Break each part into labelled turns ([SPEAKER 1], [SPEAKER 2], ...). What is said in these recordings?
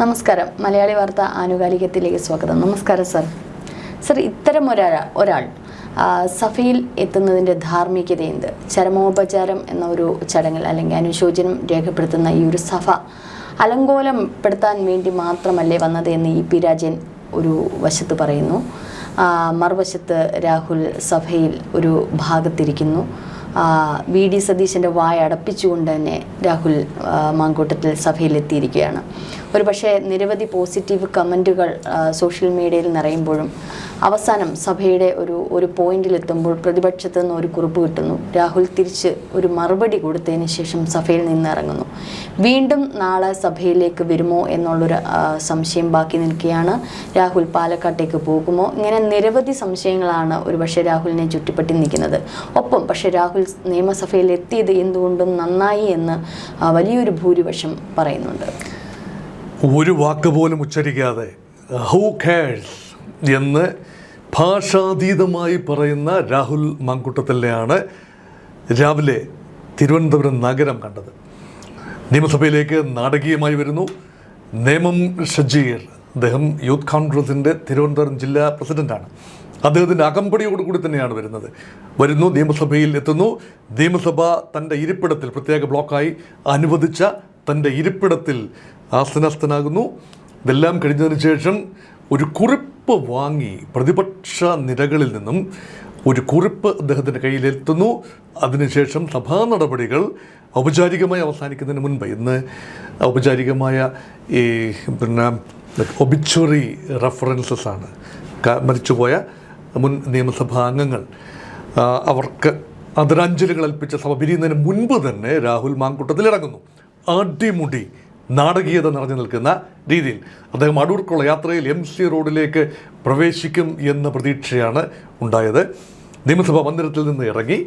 [SPEAKER 1] നമസ്കാരം. മലയാളി വാർത്ത ആനുകാലികത്തിലേക്ക് സ്വാഗതം. നമസ്കാരം സർ. സർ ഇത്തരം ഒരാൾ ഒരാൾ സഫയിൽ എത്തുന്നതിന്റെ ധാർമ്മികത എന്ത് ചരമോപചാരം എന്ന ഒരു ചടങ്ങിൽ അല്ലെങ്കിൽ അനുശോചനം രേഖപ്പെടുത്തുന്ന ഈ ഒരു സഭ അലങ്കോലപ്പെടുത്താൻ വേണ്ടി മാത്രമല്ലേ വന്നത് എന്ന് ഇ പി രാജൻ ഒരു വശത്ത് പറയുന്നു. മറുവശത്ത് രാഹുൽ സഭയിൽ ഒരു ഭാഗത്തിരിക്കുന്നു. വി ഡി സതീശന്റെ വായ അടപ്പിച്ചുകൊണ്ട് തന്നെ രാഹുൽ മാങ്കൂട്ടത്തിൽ സഭയിലെത്തിയിരിക്കുകയാണ് ഒരു പക്ഷേ നിരവധി പോസിറ്റീവ് കമന്റുകൾ സോഷ്യൽ മീഡിയയിൽ നിറയുമ്പോഴും അവസാനം സഭയുടെ ഒരു ഒരു പോയിന്റിലെത്തുമ്പോൾ പ്രതിപക്ഷത്തു നിന്ന് ഒരു കുറിപ്പ് കിട്ടുന്നു. രാഹുൽ തിരിച്ച് ഒരു മറുപടി കൊടുത്തതിന് ശേഷം സഭയിൽ നിന്ന് ഇറങ്ങുന്നു. വീണ്ടും നാളെ സഭയിലേക്ക് വരുമോ എന്നുള്ളൊരു സംശയം ബാക്കി നിൽക്കുകയാണ്. രാഹുൽ പാലക്കാട്ടേക്ക് പോകുമോ? ഇങ്ങനെ നിരവധി സംശയങ്ങളാണ് ഒരുപക്ഷെ രാഹുലിനെ ചുറ്റിപ്പറ്റി നിൽക്കുന്നത്. ഒപ്പം പക്ഷേ രാഹുൽ നിയമസഭയിൽ എത്തിയത് എന്തുകൊണ്ടും നന്നായി എന്ന് വലിയൊരു ഭൂരിപക്ഷം പറയുന്നുണ്ട്.
[SPEAKER 2] ഒരു വാക്ക് പോലും ഉച്ചരിക്കാതെ ഹൗ കേഴ്സ് എന്ന് ഭാഷാതീതമായി പറയുന്ന രാഹുൽ മങ്കുട്ടത്തിലെയാണ് രാവിലെ തിരുവനന്തപുരം നഗരം കണ്ടത്. നിയമസഭയിലേക്ക് നാടകീയമായി വരുന്നു. നേമം ഷജീർ അദ്ദേഹം യൂത്ത് കോൺഗ്രസിന്റെ തിരുവനന്തപുരം ജില്ലാ പ്രസിഡന്റാണ് അദ്ദേഹത്തിന്റെ അകമ്പടിയോടുകൂടി തന്നെയാണ് വരുന്നത്. വരുന്നു നിയമസഭയിൽ എത്തുന്നു. നിയമസഭ തന്റെ ഇരിപ്പിടത്തിൽ പ്രത്യേക ബ്ലോക്കായി അനുവദിച്ച തന്റെ ഇരിപ്പിടത്തിൽ ആസനസ്ഥനാകുന്നു ഇതെല്ലാം കഴിഞ്ഞതിന് ശേഷം ഒരു കുറിപ്പ് വാങ്ങി പ്രതിപക്ഷ നിരകളിൽ നിന്നും ഒരു കുറിപ്പ് അദ്ദേഹത്തിന്റെ കയ്യിലെത്തുന്നു. അതിനുശേഷം സഭാ നടപടികൾ ഔപചാരികമായി അവസാനിക്കുന്നതിന് മുൻപ് ഇന്ന് ഔപചാരികമായ ഈ പിന്നെ ഒബിച്വറി റെഫറൻസസ് ആണ്. മരിച്ചുപോയ മുൻ നിയമസഭാ അംഗങ്ങൾ. അവർക്ക് ആദരാഞ്ജലികൾ അൽപ്പിച്ച സഭ പിരിയുന്നതിന് മുൻപ് തന്നെ രാഹുൽ മാങ്കൂട്ടത്തിൽ ഇറങ്ങുന്നു. അടിമുടി നാടകീയത നിറഞ്ഞു നിൽക്കുന്ന രീതിയിൽ അദ്ദേഹം അടൂർക്കുള്ള യാത്രയിൽ എം സി റോഡിലേക്ക് പ്രവേശിക്കും എന്ന പ്രതീക്ഷയാണ് ഉണ്ടായത്. നിയമസഭാ മന്ദിരത്തിൽ നിന്ന് ഇറങ്ങി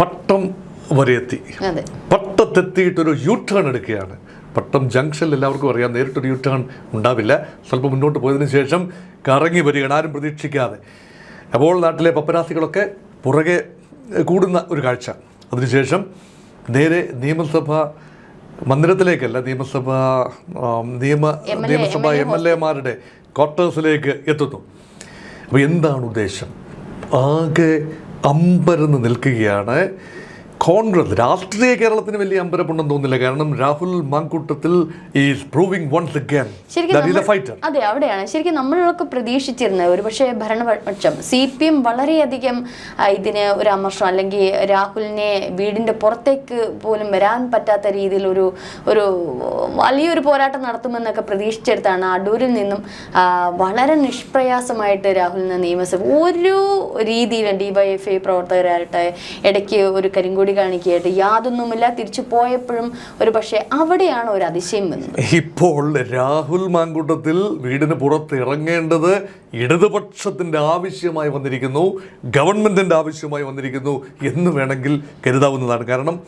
[SPEAKER 2] പട്ടം വരെ എത്തി. പട്ടത്തെത്തിയിട്ടൊരു യു ടേൺ എടുക്കുകയാണ്. പട്ടം ജംഗ്ഷനിൽ എല്ലാവർക്കും അറിയാം നേരിട്ടൊരു യു ടേൺ ഉണ്ടാവില്ല. സ്വല്പം മുന്നോട്ട് പോയതിനു ശേഷം കറങ്ങി വരികയാണ് ആരും പ്രതീക്ഷിക്കാതെ. അപ്പോൾ നാട്ടിലെ പപ്പരാസികളൊക്കെ പുറകെ കൂടുന്ന ഒരു കാഴ്ച. അതിനുശേഷം നേരെ നിയമസഭ മന്ദിരത്തിലേക്കല്ല നിയമസഭ നിയമ നിയമസഭ എം എൽ എമാരുടെ ക്വാർട്ടേഴ്സിലേക്ക് എത്തുന്നു. അപ്പോൾ എന്താണ് ഉദ്ദേശം? ആകെ അമ്പരന്ന് നിൽക്കുകയാണ് കോൺഗ്രസ് രാഷ്ട്രീയ കേരളത്തിന് വലിയ അമ്പരപ്പുണ്ടെന്ന് തോന്നില്ല കാരണം Rahul Mankoottathil is proving once again fighter
[SPEAKER 1] അതെ അവിടെയാണ്. ശരിക്കും നമ്മളൊക്കെ പ്രതീക്ഷിച്ചിരുന്നത് ഒരുപക്ഷെ ഭരണപക്ഷം സി പി എം വളരെയധികം ഇതിന് ഒരു അമർഷം അല്ലെങ്കിൽ രാഹുലിനെ വീടിന്റെ പുറത്തേക്ക് പോലും വരാൻ പറ്റാത്ത രീതിയിൽ ഒരു ഒരു വലിയൊരു പോരാട്ടം നടത്തുമെന്നൊക്കെ പ്രതീക്ഷിച്ചെടുത്താണ് അടൂരിൽ നിന്നും വളരെ നിഷ്പ്രയാസമായിട്ട് രാഹുലിനെ നിയമസഭ ഒരു രീതിയിലും ഡിവൈഎഫ്ഐ പ്രവർത്തകരായിട്ട് ഇടയ്ക്ക് ഒരു കരിങ്കൊടി കാണിക്കുകയായിട്ട് യാതൊന്നുമില്ല. തിരിച്ചു പോയപ്പോഴും ഒരു പക്ഷേ അവിടെയാണ് ഒരു അതിശയം വന്നത്.
[SPEAKER 2] ഇപ്പോൾ രാഹുൽ മാങ്കൂട്ടത്തിൽ വീടിന് പുറത്ത് ഇറങ്ങേണ്ടത് ഇടതുപക്ഷത്തിന്റെ ആവശ്യമായി വന്നിരിക്കുന്നു. ഗവൺമെന്റിന്റെ ആവശ്യമായി വന്നിരിക്കുന്നു എന്ന് വേണമെങ്കിൽ കരുതാവുന്നതാണ്. കാരണം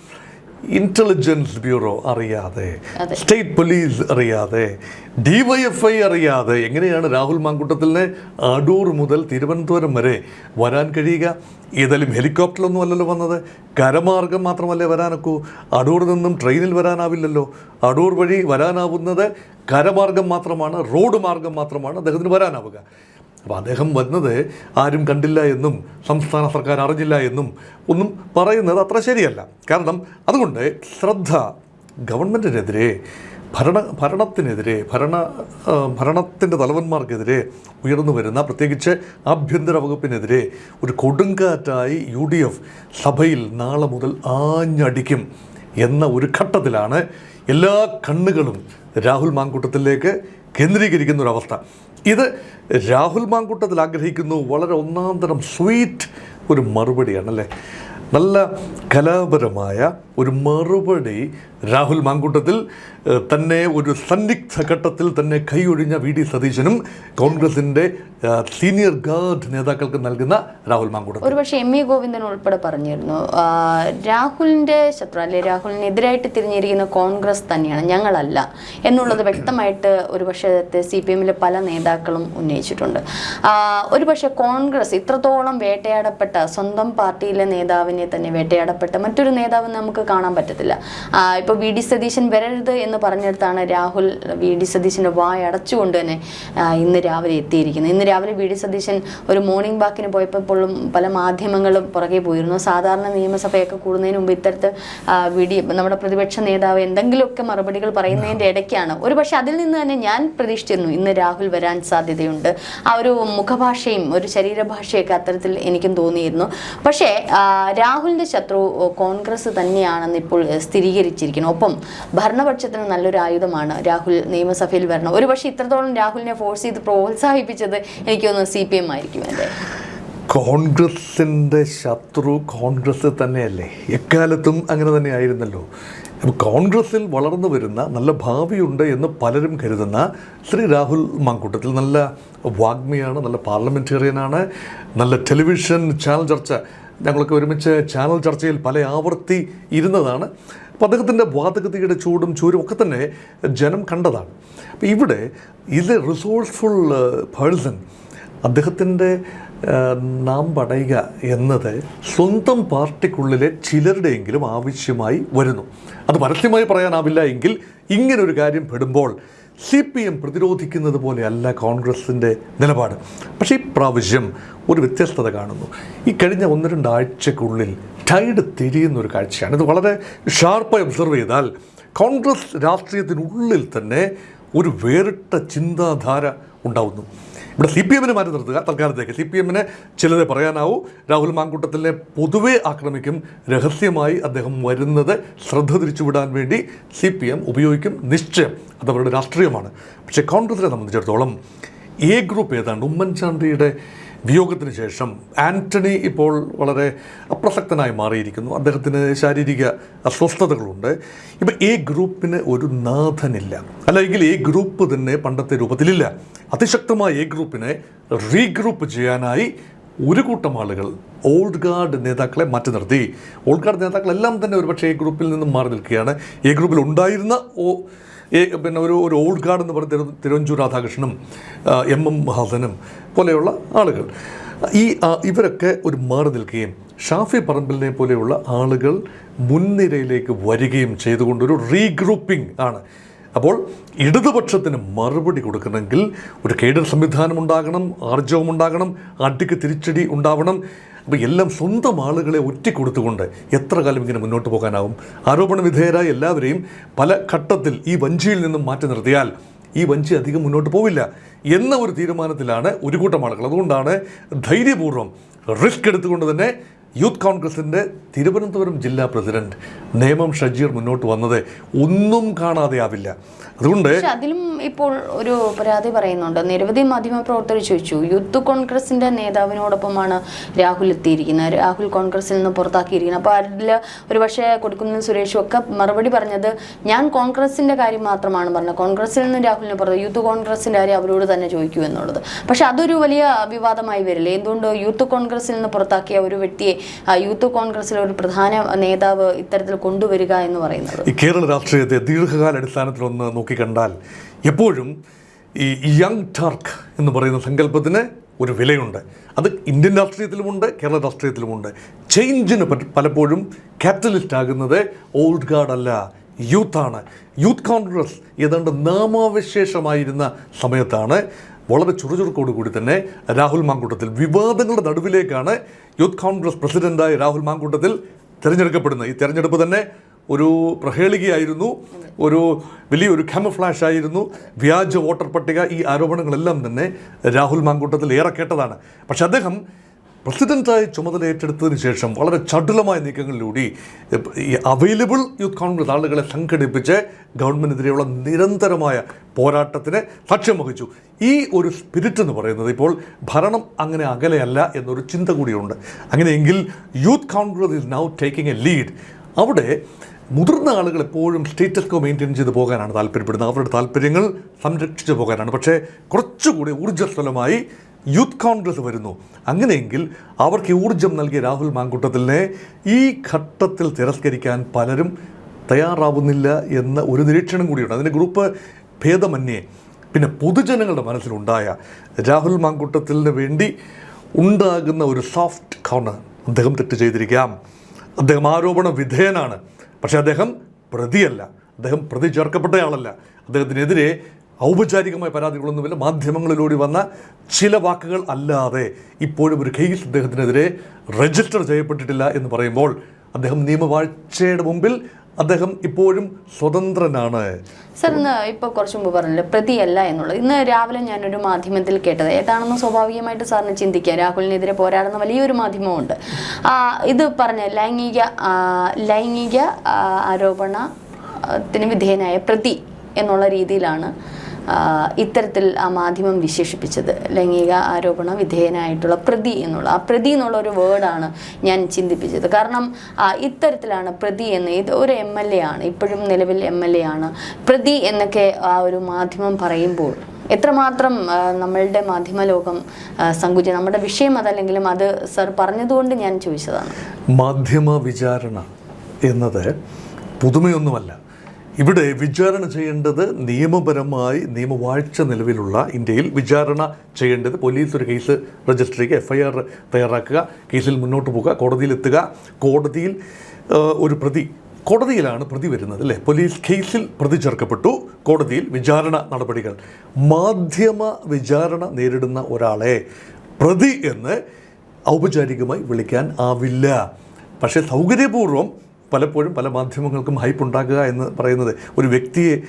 [SPEAKER 2] ഇന്റലിജൻസ് ബ്യൂറോ അറിയാതെ സ്റ്റേറ്റ് പോലീസ് അറിയാതെ ഡിവൈഎഫ്ഐ അറിയാതെ എങ്ങനെയാണ് രാഹുൽ മാങ്കുട്ടത്തിലെ അടൂർ മുതൽ തിരുവനന്തപുരം വരെ വരാൻ കഴിയുക? ഏതായാലും ഹെലികോപ്റ്ററിലൊന്നും അല്ലല്ലോ വന്നത്. കരമാർഗം മാത്രമല്ലേ വരാനൊക്കൂ. അടൂർ നിന്നും ട്രെയിനിൽ വരാനാവില്ലല്ലോ. അടൂർ വഴി വരാനാവുന്നത് കരമാർഗം മാത്രമാണ് റോഡ് മാർഗം മാത്രമാണ് അദ്ദേഹത്തിന് വരാനാവുക. അപ്പോൾ അദ്ദേഹം വന്നത് ആരും കണ്ടില്ല എന്നും സംസ്ഥാന സർക്കാർ അറിഞ്ഞില്ല എന്നും ഒന്നും പറയുന്നത് അത്ര ശരിയല്ല. കാരണം അതുകൊണ്ട് ശ്രദ്ധ ഗവൺമെന്റിനെതിരെ ഭരണ ഭരണത്തിനെതിരെ ഭരണ ഭരണത്തിന്റെ തലവന്മാർക്കെതിരെ ഉയർന്നു വരുന്ന പ്രത്യേകിച്ച് ആഭ്യന്തര വകുപ്പിനെതിരെ ഒരു കൊടുങ്കാറ്റായി യു ഡി എഫ് സഭയിൽ നാളെ മുതൽ ആഞ്ഞടിക്കും എന്ന ഒരു ഘട്ടത്തിലാണ് എല്ലാ കണ്ണുകളും രാഹുൽ മാങ്കൂട്ടത്തിലേക്ക് കേന്ദ്രീകരിക്കുന്ന ഒരു അവസ്ഥ. ഇത് രാഹുൽ മാങ്കൂട്ടത്തിൽ ആഗ്രഹിക്കുന്നു. വളരെ ഒന്നാം തരം സ്വീറ്റ് ഒരു മറുപടിയാണ് അല്ലേ നല്ല കലാപരമായ ഒരു മറുപടി. രാഹുൽ മാങ്കൂട്ടത്തിൽ തന്നെ ഒരു സന്നിഗ്ധ ഘട്ടത്തിൽ തന്നെ കൈയൊഴിഞ്ഞ വി ഡി സതീശനും കോൺഗ്രസിന്റെ സീനിയർ ഗാർഡ് നേതാക്കൾക്ക് നൽകുന്ന രാഹുൽ മാങ്കൂട്ടത്തിൽ.
[SPEAKER 1] ഒരുപക്ഷെ എം ഇ ഗോവിന്ദൻ ഉൾപ്പെടെ പറഞ്ഞിരുന്നു. രാഹുലിന്റെ ശത്രു അല്ലെ രാഹുലിനെതിരായിട്ട് തിരിഞ്ഞിരിക്കുന്ന കോൺഗ്രസ് തന്നെയാണ് ഞങ്ങളല്ല എന്നുള്ളത് വ്യക്തമായിട്ട് ഒരുപക്ഷെ സി പി എമ്മിലെ പല നേതാക്കളും ഉന്നയിച്ചിട്ടുണ്ട്. ഒരുപക്ഷെ കോൺഗ്രസ് ഇത്രത്തോളം വേട്ടയാടപ്പെട്ട സ്വന്തം പാർട്ടിയിലെ നേതാവിനെ തന്നെ വേട്ടയാടപ്പെട്ട മറ്റൊരു നേതാവ് നമുക്ക് കാണാൻ പറ്റത്തില്ല. ഇപ്പോൾ വി ഡി സതീശൻ വരരുത് എന്ന് പറഞ്ഞെടുത്താണ് രാഹുൽ വി ഡി സതീശന്റെ വായ അടച്ചുകൊണ്ട് തന്നെ ഇന്ന് രാവിലെ എത്തിയിരിക്കുന്നത്. ഇന്ന് രാവിലെ വി ഡി സതീശൻ ഒരു മോർണിംഗ് വാക്കിന് പോയപ്പോഴും പല മാധ്യമങ്ങളും പുറകെ പോയിരുന്നു. സാധാരണ നിയമസഭയൊക്കെ കൂടുന്നതിന് മുമ്പ് ഇത്തരത്തിൽ ആ, വി ഡി നമ്മുടെ പ്രതിപക്ഷ നേതാവ് എന്തെങ്കിലുമൊക്കെ മറുപടികൾ പറയുന്നതിന്റെ ഇടയ്ക്കാണ്. ഒരു പക്ഷേ അതിൽ നിന്ന് തന്നെ ഞാൻ പ്രതീക്ഷിച്ചിരുന്നു ഇന്ന് രാഹുൽ വരാൻ സാധ്യതയുണ്ട്. ആ ഒരു മുഖഭാഷയും ഒരു ശരീരഭാഷയൊക്കെ അത്തരത്തിൽ എനിക്കും തോന്നിയിരുന്നു. പക്ഷേ രാഹുലിന്റെ ശത്രു കോൺഗ്രസ് കോൺഗ്രസ് തന്നെയാണെന്ന് ഇപ്പോൾ സ്ഥിരീകരിച്ചിരിക്കുന്നു. ഒപ്പം ഭരണപക്ഷത്തിന് നല്ലൊരു ആയുധമാണ് രാഹുൽ നിയമസഭയിൽ വരണം. ഒരുപക്ഷെ ഇത്രത്തോളം രാഹുലിനെ ഫോഴ്സ് ചെയ്ത് പ്രോത്സാഹിപ്പിച്ചത് എനിക്ക് തോന്നുന്നു സി പി എം ആയിരിക്കും അല്ലേ?
[SPEAKER 2] കോൺഗ്രസിന്റെ ശത്രു കോൺഗ്രസ് തന്നെയല്ലേ? എക്കാലത്തും അങ്ങനെ തന്നെ ആയിരുന്നല്ലോ. കോൺഗ്രസിൽ വളർന്നു വരുന്ന നല്ല ഭാവിയുണ്ട് എന്ന് പലരും കരുതുന്ന ശ്രീ രാഹുൽ മാങ്കൂട്ടത്തിൽ നല്ല വാഗ്മിയാണ് നല്ല പാർലമെന്റേറിയനാണ് നല്ല ടെലിവിഷൻ ചാനൽ ചർച്ച ഞങ്ങളൊക്കെ ഒരുമിച്ച് ചാനൽ ചർച്ചയിൽ പല ആവർത്തി ഇരുന്നതാണ്. അപ്പോൾ അദ്ദേഹത്തിന്റെ വാതകതയുടെ ചൂടും ചൂരും ഒക്കെ തന്നെ ജനം കണ്ടതാണ്. അപ്പോൾ ഇവിടെ ഇത് റിസോഴ്സ്ഫുൾ പേഴ്സൺ അദ്ദേഹത്തിന്റെ നാം പടയുക എന്നത് സ്വന്തം പാർട്ടിക്കുള്ളിലെ ചിലരുടെയെങ്കിലും ആവശ്യമായി വരുന്നു. അത് പരസ്യമായി പറയാനാവില്ല എങ്കിൽ ഇങ്ങനൊരു കാര്യം പെടുമ്പോൾ സി പി എം പ്രതിരോധിക്കുന്നത് പോലെയല്ല കോൺഗ്രസിന്റെ നിലപാട്. പക്ഷേ ഇപ്രാവശ്യം ഒരു വ്യത്യസ്തത കാണുന്നു. ഈ കഴിഞ്ഞ ഒന്ന് രണ്ടാഴ്ചക്കുള്ളിൽ ടൈഡ് തിരിയുന്ന ഒരു കാഴ്ചയാണ്. ഇത് വളരെ ഷാർപ്പായി ഒബ്സർവ് ചെയ്താൽ കോൺഗ്രസ് രാഷ്ട്രീയത്തിനുള്ളിൽ തന്നെ ഒരു വേറിട്ട ചിന്താധാര ഉണ്ടാവുന്നു. ഇവിടെ സി പി എമ്മിനെ മാറ്റി നിർത്തുക. തൽക്കാലത്തേക്ക് സി പി എമ്മിന് ചിലത് പറയാനാവൂ. രാഹുൽ മാങ്കൂട്ടത്തിനെ പൊതുവെ ആക്രമിക്കും. രഹസ്യമായി അദ്ദേഹം വരുന്നത് ശ്രദ്ധ തിരിച്ചുവിടാൻ വേണ്ടി സി പി എം ഉപയോഗിക്കും. നിശ്ചയം അത് അവരുടെ രാഷ്ട്രീയമാണ്. പക്ഷേ കോൺഗ്രസിനെ സംബന്ധിച്ചിടത്തോളം എ ഗ്രൂപ്പ് ഏതാണ്ട് ഉമ്മൻചാണ്ടിയുടെ വിയോഗത്തിന് ശേഷം ആന്റണി ഇപ്പോൾ വളരെ അപ്രസക്തനായി മാറിയിരിക്കുന്നു. അദ്ദേഹത്തിന് ശാരീരിക അസ്വസ്ഥതകളുണ്ട്. ഇപ്പം ഈ ഗ്രൂപ്പിന് ഒരു നാഥനില്ല. അല്ലെങ്കിൽ ഈ ഗ്രൂപ്പ് തന്നെ പണ്ടത്തെ രൂപത്തിലില്ല. അതിശക്തമായ ഈ ഗ്രൂപ്പിനെ റീഗ്രൂപ്പ് ചെയ്യാനായി ഒരു കൂട്ടം ആളുകൾ ഓൾഡ് ഗാർഡ് നേതാക്കളെ മാറ്റി നിർത്തി. ഓൾഡ് ഗാർഡ് നേതാക്കളെല്ലാം തന്നെ ഒരുപക്ഷെ ഈ ഗ്രൂപ്പിൽ നിന്നും മാറി നിൽക്കുകയാണ്. ഈ ഗ്രൂപ്പിൽ ഉണ്ടായിരുന്ന ഓ പിന്നെ ഒരു ഒരു ഓൾഡ് ഗാർഡ് എന്ന് പറഞ്ഞ തിരു തിരുവഞ്ചൂർ രാധാകൃഷ്ണനും എം എം ഹസനും പോലെയുള്ള ആളുകൾ. ഈ ഇവരൊക്കെ ഒരു മാറി നിൽക്കുകയും ഷാഫി പറമ്പിലിനെ പോലെയുള്ള ആളുകൾ മുൻനിരയിലേക്ക് വരികയും ചെയ്തുകൊണ്ടൊരു റീഗ്രൂപ്പിംഗ് ആണ്. അപ്പോൾ ഇടതുപക്ഷത്തിന് മറുപടി കൊടുക്കണമെങ്കിൽ ഒരു കേഡർ സംവിധാനം ഉണ്ടാകണം ആർജവം ഉണ്ടാകണം അടിക്ക് തിരിച്ചടി ഉണ്ടാവണം അപ്പോൾ എല്ലാം സ്വന്തം ആളുകളെ ഒറ്റിക്കൊടുത്തുകൊണ്ട് എത്ര കാലം ഇങ്ങനെ മുന്നോട്ട് പോകാനാവും? ആരോപണ വിധേയരായ എല്ലാവരെയും പല ഘട്ടത്തിൽ ഈ വഞ്ചിയിൽ നിന്നും മാറ്റി നിർത്തിയാൽ ഈ വഞ്ചി അധികം മുന്നോട്ട് പോവില്ല എന്ന ഒരു തീരുമാനത്തിലാണ് ഒരു കൂട്ടം ആളുകൾ. അതുകൊണ്ടാണ് ധൈര്യപൂർവം റിസ്ക് എടുത്തുകൊണ്ട് തന്നെ യൂത്ത് കോൺഗ്രസിന്റെ തിരുവനന്തപുരം ജില്ലാ പ്രസിഡന്റ് നേമം ഷജീർ മുന്നോട്ട് വന്നത് ഒന്നും കാണാതെ ആവില്ല അതുകൊണ്ട്
[SPEAKER 1] അതിലും ഇപ്പോൾ ഒരു പരാതി പറയുന്നുണ്ട്. നിരവധി മാധ്യമപ്രവർത്തകർ ചോദിച്ചു യൂത്ത് കോൺഗ്രസിന്റെ നേതാവിനോടൊപ്പമാണ് രാഹുൽ എത്തിയിരിക്കുന്നത്. രാഹുൽ കോൺഗ്രസിൽ നിന്ന് പുറത്താക്കിയിരിക്കുന്നത്. അപ്പോൾ അതിൽ ഒരു പക്ഷേ കൊടുക്കുന്ന സുരേഷും ഒക്കെ മറുപടി പറഞ്ഞത് ഞാൻ കോൺഗ്രസിന്റെ കാര്യം മാത്രമാണ് പറഞ്ഞത്. കോൺഗ്രസിൽ നിന്ന് രാഹുലിനെ പുറത്ത് യൂത്ത് കോൺഗ്രസിന്റെ കാര്യം അവരോട് തന്നെ ചോദിക്കൂ എന്നുള്ളത്. പക്ഷെ അതൊരു വലിയ വിവാദമായി വരില്ലേ? എന്തുകൊണ്ട് യൂത്ത് കോൺഗ്രസിൽ നിന്ന് പുറത്താക്കിയ ഒരു വ്യക്തിയെ യൂത്ത് കോൺഗ്രസിലെ ഒരു പ്രധാന നേതാവ് ഇത്തരത്തിൽ കൊണ്ടുവരിക എന്ന് പറയുന്നത്.
[SPEAKER 2] ഈ കേരള രാഷ്ട്രീയത്തെ ദീർഘകാല അടിസ്ഥാനത്തിലൊന്ന് നോക്കിക്കണ്ടാൽ എപ്പോഴും ഈ യങ് ടർക്ക് എന്ന് പറയുന്ന സങ്കല്പത്തിന് ഒരു വിലയുണ്ട്. അത് ഇന്ത്യൻ രാഷ്ട്രീയത്തിലുമുണ്ട് കേരള രാഷ്ട്രീയത്തിലുമുണ്ട്. ചേഞ്ചിന് പലപ്പോഴും കാറ്റലിസ്റ്റ് ആകുന്നത് ഓൾഡ് ഗാർഡ് അല്ല യൂത്താണ് യൂത്ത് കോൺഗ്രസ് ഏതാണ്ട് നാമാവശേഷമായിരുന്ന സമയത്താണ് വളരെ ചുറുചുറുക്കോട് കൂടി തന്നെ രാഹുൽ മാങ്കൂട്ടത്തിൽ വിവാദങ്ങളുടെ നടുവിലേക്കാണ് യൂത്ത് കോൺഗ്രസ് പ്രസിഡന്റായ രാഹുൽ മാങ്കൂട്ടത്തിൽ തിരഞ്ഞെടുക്കപ്പെടുന്നത്. ഈ തെരഞ്ഞെടുപ്പ് തന്നെ ഒരു പ്രഹേളികയായിരുന്നു ഒരു വലിയൊരു ക്യാമഫ്ലാഷ് ആയിരുന്നു. വ്യാജ വോട്ടർ പട്ടിക ഈ ആരോപണങ്ങളെല്ലാം തന്നെ രാഹുൽ മാങ്കൂട്ടത്തിൽ ഏറെ കേട്ടതാണ് പക്ഷെ അദ്ദേഹം പ്രസിഡന്റായി ചുമതല ഏറ്റെടുത്തതിന് ശേഷം വളരെ ചടുലമായ നീക്കങ്ങളിലൂടെ ഈ അവൈലബിൾ യൂത്ത് കോൺഗ്രസ് ആളുകളെ സംഘടിപ്പിച്ച് ഗവൺമെന്റിനെതിരെയുള്ള നിരന്തരമായ പോരാട്ടത്തിന് സാക്ഷ്യം വഹിച്ചു. ഈ ഒരു സ്പിരിറ്റ് എന്ന് പറയുന്നത് ഇപ്പോൾ ഭരണം അങ്ങനെ അകലെയല്ല എന്നൊരു ചിന്ത കൂടിയുണ്ട്. അങ്ങനെയെങ്കിൽ Youth Congress is now taking a lead അവിടെ മുതിർന്ന ആളുകൾ എപ്പോഴും സ്റ്റേറ്റസ് കോ മെയിന്റെയിൻ ചെയ്ത് പോകാനാണ് താല്പര്യപ്പെടുന്നത്. അവരുടെ താല്പര്യങ്ങൾ സംരക്ഷിച്ചു പോകാനാണ്. പക്ഷേ കുറച്ചുകൂടി ഊർജസ്വലമായി യൂത്ത് കോൺഗ്രസ് വരുന്നു. അങ്ങനെയെങ്കിൽ അവർക്ക് ഊർജം നൽകിയ രാഹുൽ മാങ്കൂട്ടത്തിനെ ഈ ഘട്ടത്തിൽ തിരസ്കരിക്കാൻ പലരും തയ്യാറാവുന്നില്ല എന്ന ഒരു നിരീക്ഷണം കൂടിയുണ്ട്. അതിന്റെ ഗ്രൂപ്പ് ഭേദമന്യേ. പിന്നെ പൊതുജനങ്ങളുടെ മനസ്സിലുണ്ടായ രാഹുൽ മാങ്കൂട്ടത്തിന് വേണ്ടി ഉണ്ടാകുന്ന ഒരു സോഫ്റ്റ് കോർണർ അദ്ദേഹം തെറ്റ് ചെയ്തിരിക്കാം. അദ്ദേഹം ആരോപണ വിധേയനാണ്. പക്ഷേ അദ്ദേഹം പ്രതിയല്ല. അദ്ദേഹം പ്രതി ചേർക്കപ്പെട്ടയാളല്ല. അദ്ദേഹത്തിനെതിരെ ഔപചാരികമായ പരാതികളൊന്നുമില്ല. മാധ്യമങ്ങളിലൂടെ വന്ന ചില വാക്കുകൾ അല്ലാതെ ഇപ്പോഴും ഒരു കേസ് അദ്ദേഹത്തിനെതിരെ രജിസ്റ്റർ ചെയ്യപ്പെട്ടിട്ടില്ല എന്ന് പറയുമ്പോൾ അദ്ദേഹം നിയമവാഴ്ചയുടെ മുമ്പിൽ അദ്ദേഹം ഇപ്പോഴും സ്വതന്ത്രനാണ്.
[SPEAKER 1] സർ ഇന്ന് ഇപ്പോൾ കുറച്ച് മുമ്പ് പറഞ്ഞല്ലോ പ്രതിയല്ല എന്നുള്ളത്. ഇന്ന് രാവിലെ ഞാനൊരു മാധ്യമത്തിൽ കേട്ടത്. ഏതാണെന്ന് സ്വാഭാവികമായിട്ട് സാറിന് ചിന്തിക്കാം. രാഹുലിനെതിരെ പോരാടുന്ന വലിയൊരു മാധ്യമമുണ്ട്. ആ, ഇത് പറഞ്ഞ ലൈംഗിക ലൈംഗിക ആരോപണത്തിന് വിധേയനായ പ്രതി എന്നുള്ള രീതിയിലാണ് ഇത്തരത്തിൽ ആ മാധ്യമം വിശേഷിപ്പിച്ചത്. ലൈംഗിക ആരോപണ വിധേയനായിട്ടുള്ള പ്രതി എന്നുള്ള ആ പ്രതി എന്നുള്ള ഒരു വേർഡാണ് ഞാൻ ചിന്തിപ്പിച്ചത്. കാരണം ഇത്തരത്തിലാണ് പ്രതി എന്ന്. ഇത് ഒരു എം എൽ എ ആണ്. ഇപ്പോഴും നിലവിൽ എം എൽ എ ആണ്. പ്രതി എന്നൊക്കെ ആ ഒരു മാധ്യമം പറയുമ്പോൾ എത്രമാത്രം നമ്മളുടെ മാധ്യമ ലോകം ആ, നമ്മുടെ വിഷയം അതല്ലെങ്കിലും അത് സർ പറഞ്ഞതുകൊണ്ട് ഞാൻ ചോദിച്ചതാണ്.
[SPEAKER 2] മാധ്യമ വിചാരണ എന്നത് പുതുമയൊന്നുമല്ല. ഇവിടെ വിചാരണ ചെയ്യേണ്ടത് നിയമപരമായി നിയമവാഴ്ച നിലവിലുള്ള ഇന്ത്യയിൽ വിചാരണ ചെയ്യേണ്ടത് പോലീസ് ഒരു കേസ് രജിസ്റ്റർ ചെയ്യുക എഫ്ഐആർ തയ്യാറാക്കുക കേസിൽ മുന്നോട്ട് പോകുക കോടതിയിലെത്തുക കോടതിയിൽ ഒരു പ്രതി കോടതിയിലാണ് പ്രതി വരുന്നത് അല്ലേ? പോലീസ് കേസിൽ പ്രതി ചേർക്കപ്പെട്ടു കോടതിയിൽ വിചാരണ നടപടികൾ. മാധ്യമ വിചാരണ നേരിടുന്ന ഒരാളെ പ്രതി എന്ന് ഔപചാരികമായി വിളിക്കാൻ ആവില്ല. പക്ഷേ സൗകര്യപൂർവം പലപ്പോഴും പല മാധ്യമങ്ങൾക്കും ഹൈപ്പ് ഉണ്ടാക്കുക എന്ന് പറയുന്നത് ഒരു വ്യക്തിയെ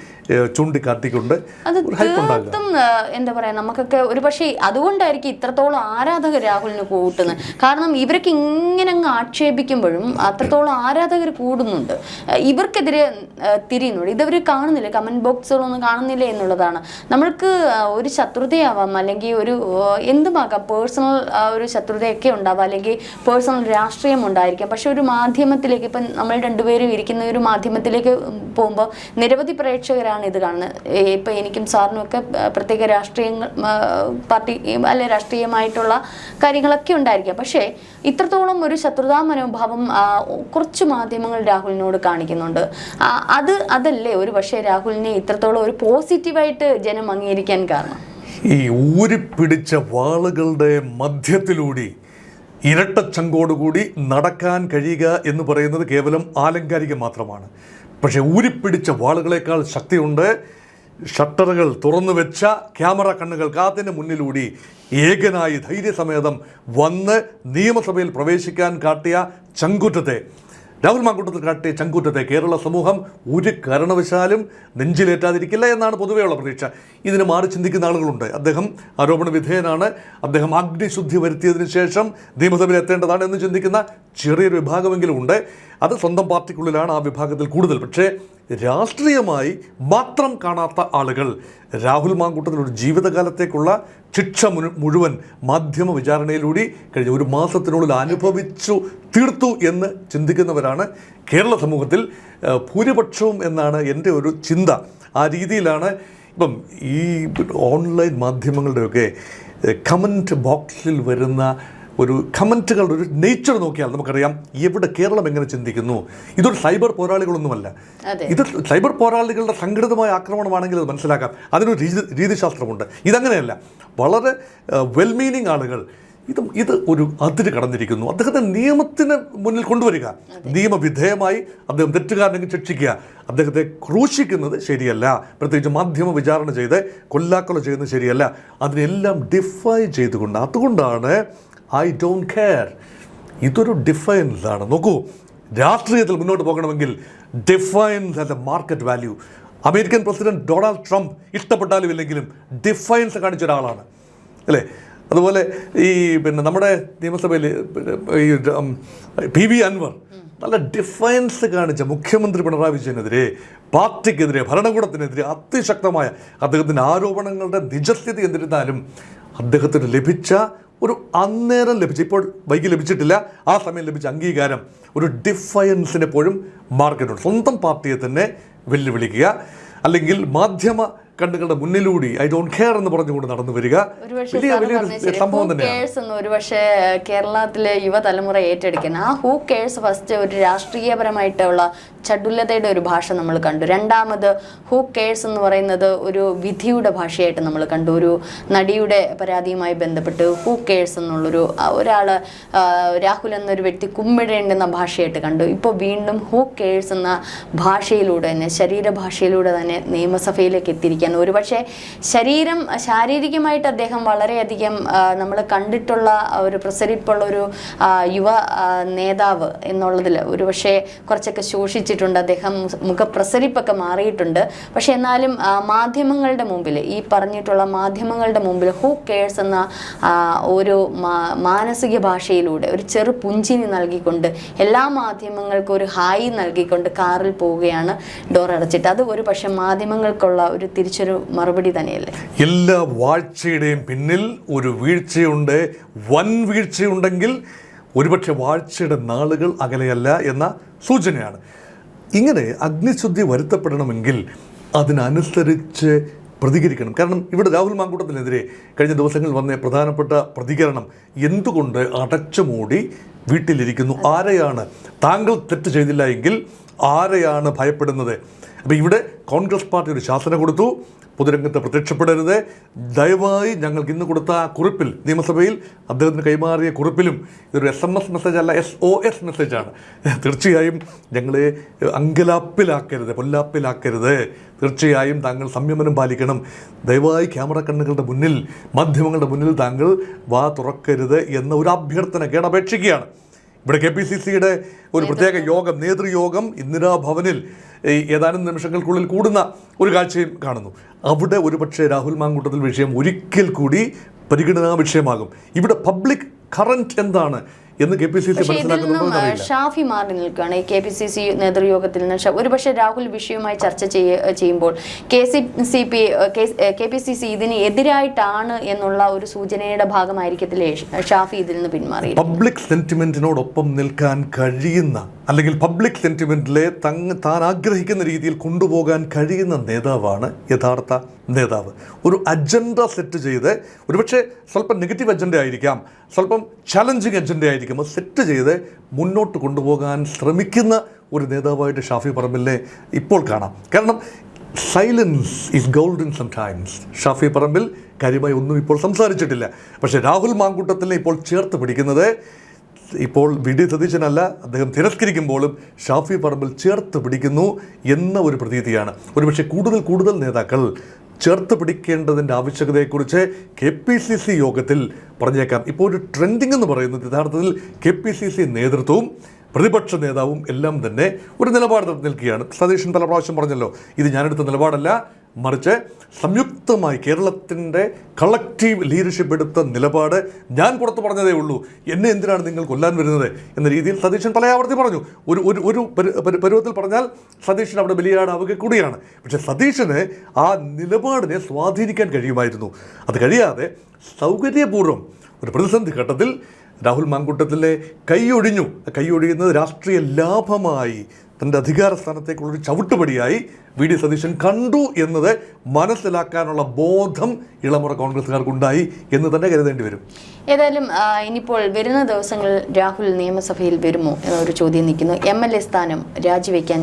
[SPEAKER 2] ചൂണ്ടിക്കാട്ടിക്കൊണ്ട്
[SPEAKER 1] തീർത്തും എന്താ പറയാ നമുക്കൊക്കെ ഒരു പക്ഷേ അതുകൊണ്ടായിരിക്കും ഇത്രത്തോളം ആരാധകർ രാഹുലിന് കൂട്ടുന്നത്. കാരണം ഇവരൊക്കെ ഇങ്ങനെ അങ്ങ് ആക്ഷേപിക്കുമ്പോഴും അത്രത്തോളം ആരാധകർ കൂടുന്നുണ്ട്. ഇവർക്കെതിരെ തിരിയുന്നുണ്ട്. ഇതവർ കാണുന്നില്ല? കമന്റ് ബോക്സുകളൊന്നും കാണുന്നില്ല എന്നുള്ളതാണ്. നമ്മൾക്ക് ഒരു ശത്രുതയാവാം. അല്ലെങ്കിൽ ഒരു എന്തുമാകാം? പേഴ്സണൽ ഒരു ശത്രുതയൊക്കെ ഉണ്ടാവാം. അല്ലെങ്കിൽ പേഴ്സണൽ രാഷ്ട്രീയം ഉണ്ടായിരിക്കാം. പക്ഷെ ഒരു മാധ്യമത്തിലേക്ക് ഇപ്പം നമ്മൾ രണ്ടുപേരും ഇരിക്കുന്ന ഒരു മാധ്യമത്തിലേക്ക് പോകുമ്പോൾ നിരവധി പ്രേക്ഷകരാണ് ഇത് കാണുന്നത്. ഇപ്പോൾ ഇപ്പം എനിക്കും സാറിനും ഒക്കെ പ്രത്യേക രാഷ്ട്രീയങ്ങൾ പാർട്ടി അല്ലെ രാഷ്ട്രീയമായിട്ടുള്ള കാര്യങ്ങളൊക്കെ ഉണ്ടായിരിക്കാം. പക്ഷേ ഇത്രത്തോളം ഒരു ശത്രുതാ മനോഭാവം കുറച്ച് മാധ്യമങ്ങൾ രാഹുലിനോട് കാണിക്കുന്നുണ്ട്. അത് അതല്ലേ ഒരു പക്ഷേ രാഹുലിനെ ഇത്രത്തോളം ഒരു പോസിറ്റീവായിട്ട് ജനം അംഗീകരിക്കാൻ കാരണം?
[SPEAKER 2] ഈ ഊരിപ്പിടിച്ച വാളുകളുടെ മധ്യത്തിലൂടെ ഇരട്ടച്ചങ്കോടുകൂടി നടക്കാൻ കഴിയുക എന്ന് പറയുന്നത് കേവലം ആലങ്കാരികം മാത്രമാണ്. പക്ഷേ ഊരിപ്പിടിച്ച വാളുകളേക്കാൾ ശക്തിയുണ്ട്. ഷട്ടറുകൾ തുറന്നു വെച്ച ക്യാമറ കണ്ണുകൾ അതിന് മുന്നിലൂടി ഏകനായി ധൈര്യസമേതം വന്ന് നിയമസഭയിൽ പ്രവേശിക്കാൻ കാട്ടിയ ചങ്കുറ്റത്തെ രാഹുൽ മാങ്കൂട്ടത്തിൽ കാട്ടിയ ചങ്കൂറ്റത്തെ കേരള സമൂഹം ഒരു കാരണവശാലും നെഞ്ചിലേറ്റാതിരിക്കില്ല എന്നാണ് പൊതുവെയുള്ള പ്രതീക്ഷ. ഇതിന് മാറി ചിന്തിക്കുന്ന ആളുകളുണ്ട്. അദ്ദേഹം ആരോപണ വിധേയനാണ്. അദ്ദേഹം അഗ്നിശുദ്ധി വരുത്തിയതിന് ശേഷം നിയമസഭയിൽ എത്തേണ്ടതാണ് എന്ന് ചിന്തിക്കുന്ന ചെറിയൊരു വിഭാഗമെങ്കിലും ഉണ്ട്. അത് സ്വന്തം പാർട്ടിക്കുള്ളിലാണ് ആ വിഭാഗത്തിൽ കൂടുതൽ. പക്ഷേ രാഷ്ട്രീയമായി മാത്രം കാണാത്ത ആളുകൾ. രാഹുൽ മാങ്കൂട്ടത്തിൽ ഒരു ജീവിതകാലത്തേക്കുള്ള ശിക്ഷ മുഴു- മുഴുവൻ മാധ്യമ വിചാരണയിലൂടെ കഴിഞ്ഞ ഒരു മാസത്തിനുള്ളിൽ അനുഭവിച്ചു തീർത്തു എന്ന് ചിന്തിക്കുന്നവരാണ് കേരള സമൂഹത്തിൽ ഭൂരിപക്ഷവും എന്നാണ് എന്റെ ഒരു ചിന്ത. ആ രീതിയിലാണ് ഇപ്പം ഈ ഓൺലൈൻ മാധ്യമങ്ങളുടെയൊക്കെ കമന്റ് ബോക്സിൽ വരുന്ന ഒരു കമന്റുകളുടെ ഒരു നേച്ചർ നോക്കിയാൽ നമുക്കറിയാം എവിടെ കേരളം എങ്ങനെ ചിന്തിക്കുന്നു. ഇതൊരു സൈബർ പോരാളികളൊന്നുമല്ല. ഇത് സൈബർ പോരാളികളുടെ സംഘടിതമായ ആക്രമണമാണെങ്കിൽ അത് മനസ്സിലാക്കാം. അതിനൊരു രീതി രീതിശാസ്ത്രമുണ്ട്. ഇതങ്ങനെയല്ല. വളരെ വെൽ മീനിങ് ആളുകൾ ഇത് ഇത് ഒരു അതിര് കടന്നിരിക്കുന്നു. അദ്ദേഹത്തെ നിയമത്തിന് മുന്നിൽ കൊണ്ടുവരിക. നിയമവിധേയമായി അദ്ദേഹം തെറ്റുകാരനെങ്കിൽ ശിക്ഷിക്കുക. അദ്ദേഹത്തെ ക്രൂശിക്കുന്നത് ശരിയല്ല. പ്രത്യേകിച്ച് മാധ്യമ വിചാരണ ചെയ്ത് കൊല്ലാക്കൊല ചെയ്യുന്നത് ശരിയല്ല. അതിനെല്ലാം ഡിഫൈ ചെയ്തുകൊണ്ട് അതുകൊണ്ടാണ് ഐ ഡോണ്ട് കെയർ ഇതൊരു ആണ് നോക്കൂ രാഷ്ട്രീയത്തിൽ മുന്നോട്ട് പോകണമെങ്കിൽ defines a market value American president Donald Trump ഇഷ്ടപ്പെട്ടാലും ഇല്ലെങ്കിലും ഡിഫൈൻസ് കാണിച്ച ഒരാളാണ് അല്ലേ? അതുപോലെ ഈ പിന്നെ നമ്മുടെ നിയമസഭയിൽ ഈ പി വി അൻവർ നല്ല ഡിഫൈൻസ് കാണിച്ച മുഖ്യമന്ത്രി പിണറായി വിജയനെതിരെ പാർട്ടിക്കെതിരെ ഭരണകൂടത്തിനെതിരെ അതിശക്തമായ അദ്ദേഹത്തിന്റെ ആരോപണങ്ങളുടെ നിജസ്ഥിതി എന്നിരുന്നാലും അദ്ദേഹത്തിന് ലഭിച്ച ഒരു അന്നേരം ലഭിച്ചു. ഇപ്പോൾ വൈകി ലഭിച്ചിട്ടില്ല. ആ സമയം ലഭിച്ച അംഗീകാരം ഒരു ഡിഫയൻസിനെപ്പോഴും മാർക്കറ്റുണ്ട് സ്വന്തം പാർട്ടിയെ തന്നെ വെല്ലുവിളിക്കുക. അല്ലെങ്കിൽ മാധ്യമ കണ്ണുകളുടെ മുന്നിലൂടി ഐ ഡോണ്ട് കെയർ എന്ന് പറഞ്ഞുകൊണ്ട് നടന്നു വരിക.
[SPEAKER 1] ഒരുപക്ഷെ
[SPEAKER 2] വലിയ
[SPEAKER 1] സാറ്
[SPEAKER 2] വലിയൊരു
[SPEAKER 1] പറഞ്ഞത് ശരി.
[SPEAKER 2] സംഭവം തന്നെയാണ്.
[SPEAKER 1] ഒരുപക്ഷെ കേരളത്തിലെ യുവതലമുറ ഏറ്റെടുക്കുന്ന ആ ഹൂ കേഴ്സ് ഫസ്റ്റ് ഒരു രാഷ്ട്രീയപരമായിട്ടുള്ള ചടുലതയുടെ ഒരു ഭാഷ നമ്മൾ കണ്ടു. രണ്ടാമത് ഹൂ കേഴ്സ് എന്ന് പറയുന്നത് ഒരു വിധിയുടെ ഭാഷയായിട്ട് നമ്മൾ കണ്ടു. ഒരു നടിയുടെ പരാതിയുമായി ബന്ധപ്പെട്ട് ഹൂ കേഴ്സ് എന്നുള്ളൊരു ഒരാൾ രാഹുൽ എന്നൊരു വ്യക്തി കുമ്മിടേണ്ടുന്ന ഭാഷയായിട്ട് കണ്ടു. ഇപ്പോൾ വീണ്ടും ഹൂ കേഴ്സ് എന്ന ഭാഷയിലൂടെ തന്നെ ശരീരഭാഷയിലൂടെ തന്നെ നിയമസഭയിലേക്ക് എത്തിയിരിക്കുകയാണ് ഒരുപക്ഷെ ശരീരം ശാരീരികമായിട്ട് അദ്ദേഹം വളരെയധികം നമ്മൾ കണ്ടിട്ടുള്ള ഒരു പ്രസരിപ്പുള്ള ഒരു യുവ നേതാവ് എന്നുള്ളതിൽ ഒരുപക്ഷെ കുറച്ചൊക്കെ ശോഷിച്ചിട്ടുണ്ട്. അദ്ദേഹം മുഖപ്രസരിപ്പൊക്കെ മാറിയിട്ടുണ്ട്. പക്ഷെ എന്നാലും മാധ്യമങ്ങളുടെ മുമ്പിൽ ഈ പറഞ്ഞിട്ടുള്ള മാധ്യമങ്ങളുടെ മുമ്പിൽ ഹൂ കേഴ്സ് എന്ന ഒരു മാനസിക ഭാഷയിലൂടെ ഒരു ചെറു പുഞ്ചിനി നൽകിക്കൊണ്ട് എല്ലാ മാധ്യമങ്ങൾക്കും ഒരു ഹായ് നൽകിക്കൊണ്ട് കാറിൽ പോവുകയാണ് ഡോർ അടച്ചിട്ട്. അത് ഒരു പക്ഷെ മാധ്യമങ്ങൾക്കുള്ള ഒരു തിരിച്ചൊരു മറുപടി തന്നെയല്ലേ?
[SPEAKER 2] എല്ലാ വാഴ്ചയുടെയും പിന്നിൽ ഒരു വീഴ്ചയുണ്ട്. വൻ വീഴ്ചയുണ്ടെങ്കിൽ ഒരുപക്ഷെ വാഴ്ചയുടെ നാളുകൾ അകലെയല്ല എന്ന സൂചനയാണ്. ഇങ്ങനെ അഗ്നിശുദ്ധി വരുത്തപ്പെടണമെങ്കിൽ അതിനനുസരിച്ച് പ്രതികരിക്കണം. കാരണം ഇവിടെ രാഹുൽ മാങ്കൂട്ടത്തിനെതിരെ കഴിഞ്ഞ ദിവസങ്ങളിൽ വന്ന പ്രധാനപ്പെട്ട പ്രതികരണം എന്തുകൊണ്ട് അടച്ചുമൂടി വീട്ടിലിരിക്കുന്നു? ആരെയാണ്? താങ്കൾ തെറ്റ് ചെയ്തില്ല എങ്കിൽ ആരെയാണ് ഭയപ്പെടുന്നത്? അപ്പോൾ ഇവിടെ കോൺഗ്രസ് പാർട്ടി ഒരു ശാസന കൊടുത്തു. പൊതുരംഗത്ത് പ്രത്യക്ഷപ്പെടരുത്. ദയവായി ഞങ്ങൾക്ക് ഇന്ന് കൊടുത്ത ആ കുറിപ്പിൽ നിയമസഭയിൽ അദ്ദേഹത്തിന് കൈമാറിയ കുറിപ്പിലും ഇതൊരു എസ് എം എസ് മെസ്സേജ് അല്ല എസ് ഒ എസ് മെസ്സേജാണ് തീർച്ചയായും ഞങ്ങളെ അങ്കലാപ്പിലാക്കരുത് പൊല്ലാപ്പിലാക്കരുത്. തീർച്ചയായും താങ്കൾ സംയമനം പാലിക്കണം. ദയവായി ക്യാമറ കണ്ണുകളുടെ മുന്നിൽ മാധ്യമങ്ങളുടെ മുന്നിൽ താങ്കൾ വാ തുറക്കരുത് എന്ന ഒരു അഭ്യർത്ഥന കേണപേക്ഷിക്കുകയാണ് ഇവിടെ കെ പി സി സിയുടെ ഒരു പ്രത്യേക യോഗം നേതൃയോഗം ഇന്ദിരാഭവനിൽ ഈ ഏതാനും നിമിഷങ്ങൾക്കുള്ളിൽ കൂടുന്ന ഒരു കാഴ്ചയും കാണുന്നു. അവിടെ ഒരുപക്ഷെ രാഹുൽ മാങ്കൂട്ടത്തിൽ വിഷയം ഒരിക്കൽ കൂടി പരിഗണനാ വിഷയമാകും. ഇവിടെ പബ്ലിക് കറന്റ് എന്താണ്? എന്ന് കെ പി സി സി മനസ്സിലാക്കുന്നുണ്ടോ
[SPEAKER 1] ഷാഫി മാറി നിൽക്കുകയാണ് കെ പി സി സി നേതൃയോഗത്തിൽ നിന്ന്. ഒരുപക്ഷെ രാഹുൽ വിഷയവുമായി ചർച്ച ചെയ്യ ചെയ്യുമ്പോൾ K C C P K P C C ഇതിന് എതിരായിട്ടാണ് എന്നുള്ള ഒരു സൂചനയുടെ ഭാഗമായിരിക്കത്തില്ലേ ഷാഫി ഇതിൽ നിന്ന് പിന്മാറി
[SPEAKER 2] പബ്ലിക് സെന്റിമെന്റിനോടൊപ്പം നിൽക്കാൻ കഴിയുന്ന അല്ലെങ്കിൽ പബ്ലിക് സെന്റിമെന്റിലെ തങ് താൻ ആഗ്രഹിക്കുന്ന രീതിയിൽ കൊണ്ടുപോകാൻ കഴിയുന്ന നേതാവാണ് യഥാർത്ഥ നേതാവ്. ഒരു അജണ്ട സെറ്റ് ചെയ്ത് ഒരുപക്ഷെ സ്വല്പം നെഗറ്റീവ് അജണ്ട ആയിരിക്കാം സ്വല്പം ചലഞ്ചിങ് അജണ്ട ആയിരിക്കും. അത് സെറ്റ് ചെയ്ത് മുന്നോട്ട് കൊണ്ടുപോകാൻ ശ്രമിക്കുന്ന ഒരു നേതാവായിട്ട് ഷാഫി പറമ്പിലിനെ ഇപ്പോൾ കാണാം. കാരണം silence is golden sometimes Shafi Parambil കാര്യമായി ഒന്നും ഇപ്പോൾ സംസാരിച്ചിട്ടില്ല. പക്ഷേ രാഹുൽ മാങ്കൂട്ടത്തിനെ ഇപ്പോൾ ചേർത്ത് പിടിക്കുന്നത് ഇപ്പോൾ വി ഡി സതീശനല്ല അദ്ദേഹം തിരസ്കരിക്കുമ്പോഴും ഷാഫി പറമ്പിൽ ചേർത്ത് പിടിക്കുന്നു എന്ന ഒരു പ്രതീതിയാണ്. ഒരുപക്ഷെ കൂടുതൽ കൂടുതൽ നേതാക്കൾ ചേർത്ത് പിടിക്കേണ്ടതിന്റെ ആവശ്യകതയെക്കുറിച്ച് കെ പി സി സി യോഗത്തിൽ പറഞ്ഞേക്കാം. ഇപ്പോൾ ഒരു ട്രെൻഡിംഗ് എന്ന് പറയുന്നത് യഥാർത്ഥത്തിൽ കെ പി സി സി നേതൃത്വവും പ്രതിപക്ഷ നേതാവും എല്ലാം തന്നെ ഒരു നിലപാട് നിൽക്കുകയാണ്. സതീശൻ പല പ്രാവശ്യം പറഞ്ഞല്ലോ ഇത് ഞാനെടുത്ത നിലപാടല്ല മറിച്ച് സംയുക്തമായി കേരളത്തിന്റെ കളക്റ്റീവ് ലീഡർഷിപ്പ് എടുത്ത നിലപാട് ഞാൻ പുറത്ത് പറഞ്ഞതേ ഉള്ളൂ. എന്നെ എന്തിനാണ് നിങ്ങൾ കൊല്ലാൻ വരുന്നത്? എന്ന രീതിയിൽ സതീശൻ പല ആവർത്തി പറഞ്ഞു. ഒരു ഒരു ഒരു പരു- പരു- പരുവത്തിൽ പറഞ്ഞാൽ സതീശൻ അവിടെ ബലിയാടാവുക കൂടിയാണ്. പക്ഷേ സതീശന് ആ നിലപാടിനെ സ്വാധീനിക്കാൻ കഴിയുമായിരുന്നു. അത് കഴിയാതെ സൗകര്യപൂർവം ഒരു പ്രതിസന്ധി ഘട്ടത്തിൽ രാഹുൽ മാങ്കൂട്ടത്തിലെ കൈയൊഴിഞ്ഞു കൈയൊഴിയുന്നത് രാഷ്ട്രീയ ലാഭമായി തന്റെ അധികാര സ്ഥാനത്തേക്കുള്ളൊരു ചവിട്ടുപടിയായി വി ഡി സതീശൻ കണ്ടു എന്നത് മനസ്സിലാക്കാനുള്ള ബോധം ഇളമുറ കോൺഗ്രസ്സുകാർക്കുണ്ടായി എന്ന് തന്നെ കരുതേണ്ടി വരും.
[SPEAKER 1] ഏതായാലും ഇനിയിപ്പോൾ വരുന്ന ദിവസങ്ങളിൽ രാഹുൽ നിയമസഭയിൽ വരുമോ എന്നൊരു ചോദ്യം നിൽക്കുന്നു. എം എൽ എ സ്ഥാനം രാജിവെക്കാൻ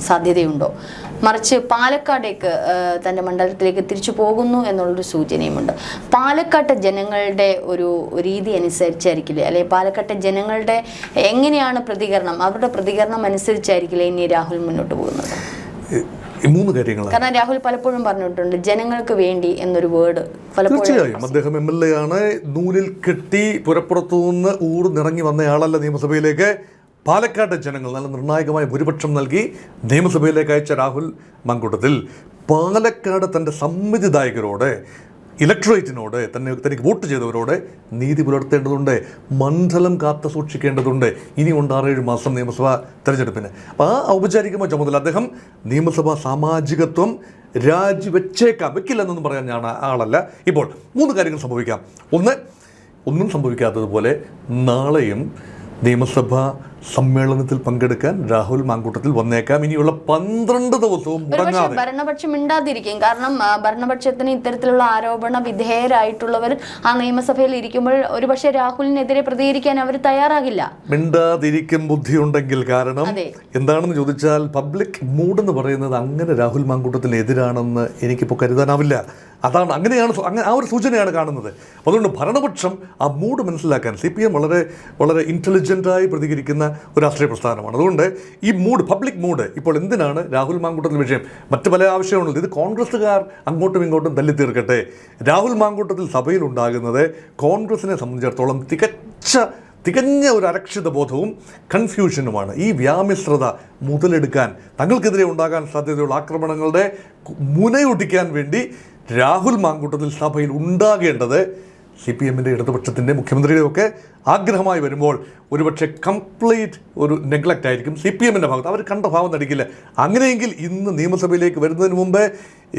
[SPEAKER 1] സാധ്യതയുണ്ടോ? മറിച്ച് പാലക്കാടേക്ക് തന്റെ മണ്ഡലത്തിലേക്ക് തിരിച്ചു പോകുന്നു എന്നുള്ളൊരു സൂചനയുമുണ്ട്. പാലക്കാട്ടെ ജനങ്ങളുടെ ഒരു രീതി അനുസരിച്ചായിരിക്കില്ലേ? അല്ലെങ്കിൽ പാലക്കാട്ടെ ജനങ്ങളുടെ എങ്ങനെയാണ് പ്രതികരണം? അവരുടെ പ്രതികരണം അനുസരിച്ചായിരിക്കില്ലേ ഇനി രാഹുൽ മുന്നോട്ട് പോകുന്നത്?
[SPEAKER 2] മൂന്ന് കാര്യങ്ങൾ
[SPEAKER 1] കാരണം രാഹുൽ പലപ്പോഴും പറഞ്ഞിട്ടുണ്ട് ജനങ്ങൾക്ക് വേണ്ടി എന്നൊരു വേർഡ്
[SPEAKER 2] തീർച്ചയായും. അദ്ദേഹം എം എൽ എ ആണ്. നൂലിൽ കെട്ടി പുരപ്പുറത്തു നിന്ന് ഊർന്നിറങ്ങി വന്നയാളല്ല നിയമസഭയിലേക്ക്. പാലക്കാട്ടെ ജനങ്ങൾ നല്ല നിർണായകമായ ഭൂരിപക്ഷം നൽകി നിയമസഭയിലേക്ക് അയച്ച രാഹുൽ മങ്കൂട്ടത്തിൽ പാലക്കാട് തന്റെ സമ്മതിദായകരോട് ഇലക്ട്രേറ്റിനോട് തന്നെ തനിക്ക് വോട്ട് ചെയ്തവരോട് നീതി പുലർത്തേണ്ടതുണ്ട് മണ്ഡലം കാത്തു സൂക്ഷിക്കേണ്ടതുണ്ട്. ഇനി ഉണ്ട് ആറേഴ് മാസം നിയമസഭാ തെരഞ്ഞെടുപ്പിന്. അപ്പോൾ ആ ഔപചാരികമായ ചുമതല അദ്ദേഹം നിയമസഭാ സാമാജികത്വം രാജിവെച്ചേക്കാം. വെക്കില്ലെന്നൊന്നും പറയാൻ ഞാൻ ആളല്ല. ഇപ്പോൾ മൂന്ന് കാര്യങ്ങൾ സംഭവിക്കാം. ഒന്ന് ഒന്നും സംഭവിക്കാത്തതുപോലെ നാളെയും നിയമസഭാ സമ്മേളനത്തിൽ പങ്കെടുക്കാൻ രാഹുൽ മാങ്കൂട്ടത്തിൽ വന്നേക്കാം. ഇനിയുള്ള പന്ത്രണ്ട് ദിവസവും മുടങ്ങാതെ.
[SPEAKER 1] ഭരണപക്ഷം മിണ്ടാതിരിക്കും. കാരണം ഭരണപക്ഷത്തിന് ഇത്തരത്തിലുള്ള ആരോപണ വിധേയരായിട്ടുള്ളവർ ആ നിയമസഭയിൽ ഇരിക്കുമ്പോൾ ഒരുപക്ഷെ രാഹുലിനെതിരെ പ്രതികരിക്കാൻ അവർ തയ്യാറാകില്ല.
[SPEAKER 2] മിണ്ടാതിരിക്കും ബുദ്ധിയുണ്ടെങ്കിൽ കാരണം. എന്താണെന്ന് ചോദിച്ചാൽ പബ്ലിക് മൂഡ് എന്ന് പറയുന്നത് അങ്ങനെ രാഹുൽ മാങ്കൂട്ടത്തിന് എതിരാണെന്ന് എനിക്കിപ്പോൾ കരുതാനാവില്ല. അതാണ് അങ്ങനെയാണ് അങ്ങനെ ആ ഒരു സൂചനയാണ് കാണുന്നത്. അതുകൊണ്ട് ഭരണപക്ഷം ആ മൂഡ് മനസ്സിലാക്കാൻ സി പി എം വളരെ വളരെ ഇന്റലിജന്റായി പ്രതികരിക്കുന്ന ഒരു രാഷ്ട്രീയ പ്രസ്ഥാനമാണ്. അതുകൊണ്ട് ഈ മൂഡ് പബ്ലിക് മൂഡ് ഇപ്പോൾ എന്തിനാണ് രാഹുൽ മാങ്കൂട്ടത്തിൽ വിഷയം? മറ്റു പല ആവശ്യമാണുള്ളത് ഇത് കോൺഗ്രസ്സുകാർ അങ്ങോട്ടും ഇങ്ങോട്ടും തല്ലി തീർക്കട്ടെ രാഹുൽ മാങ്കൂട്ടത്തിൽ സഭയിൽ ഉണ്ടാകുന്നത് കോൺഗ്രസിനെ സംബന്ധിച്ചിടത്തോളം തികച്ച തികഞ്ഞ ഒരു അരക്ഷിത ബോധവും കൺഫ്യൂഷനുമാണ് ഈ വ്യാമിശ്രത മുതലെടുക്കാൻ തങ്ങൾക്കെതിരെ ഉണ്ടാകാൻ സാധ്യതയുള്ള ആക്രമണങ്ങളുടെ മുനയൊട്ടിക്കാൻ വേണ്ടി രാഹുൽ മാങ്കൂട്ടത്തിൽ സഭയിൽ ഉണ്ടാകേണ്ടത് സി പി എമ്മിന്റെ ഇടതുപക്ഷത്തിന്റെ മുഖ്യമന്ത്രിയുടെ ഒക്കെ ആഗ്രഹമായി വരുമ്പോൾ ഒരുപക്ഷെ കംപ്ലീറ്റ് ഒരു നെഗ്ലക്റ്റ് ആയിരിക്കും സി പി എമ്മിന്റെ ഭാഗത്ത്. അവർ കണ്ട ഭാവം നടിക്കില്ല. അങ്ങനെയെങ്കിൽ ഇന്ന് നിയമസഭയിലേക്ക് വരുന്നതിന് മുമ്പേ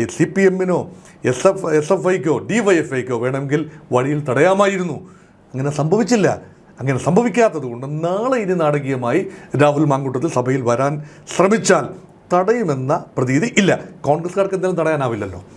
[SPEAKER 2] സി പി എമ്മിനോ എസ് എഫ് എസ് എഫ് ഐക്കോ ഡി വൈ എഫ് ഐക്കോ വേണമെങ്കിൽ വഴിയിൽ തടയാമായിരുന്നു. അങ്ങനെ സംഭവിച്ചില്ല. അങ്ങനെ സംഭവിക്കാത്തത് കൊണ്ട് നാളെ ഇനി നാടകീയമായി രാഹുൽ മാങ്കൂട്ടത്തിൽ സഭയിൽ വരാൻ ശ്രമിച്ചാൽ തടയുമെന്ന പ്രതീതി ഇല്ല. കോൺഗ്രസ്സുകാർക്ക് എന്തായാലും തടയാനാവില്ലല്ലോ.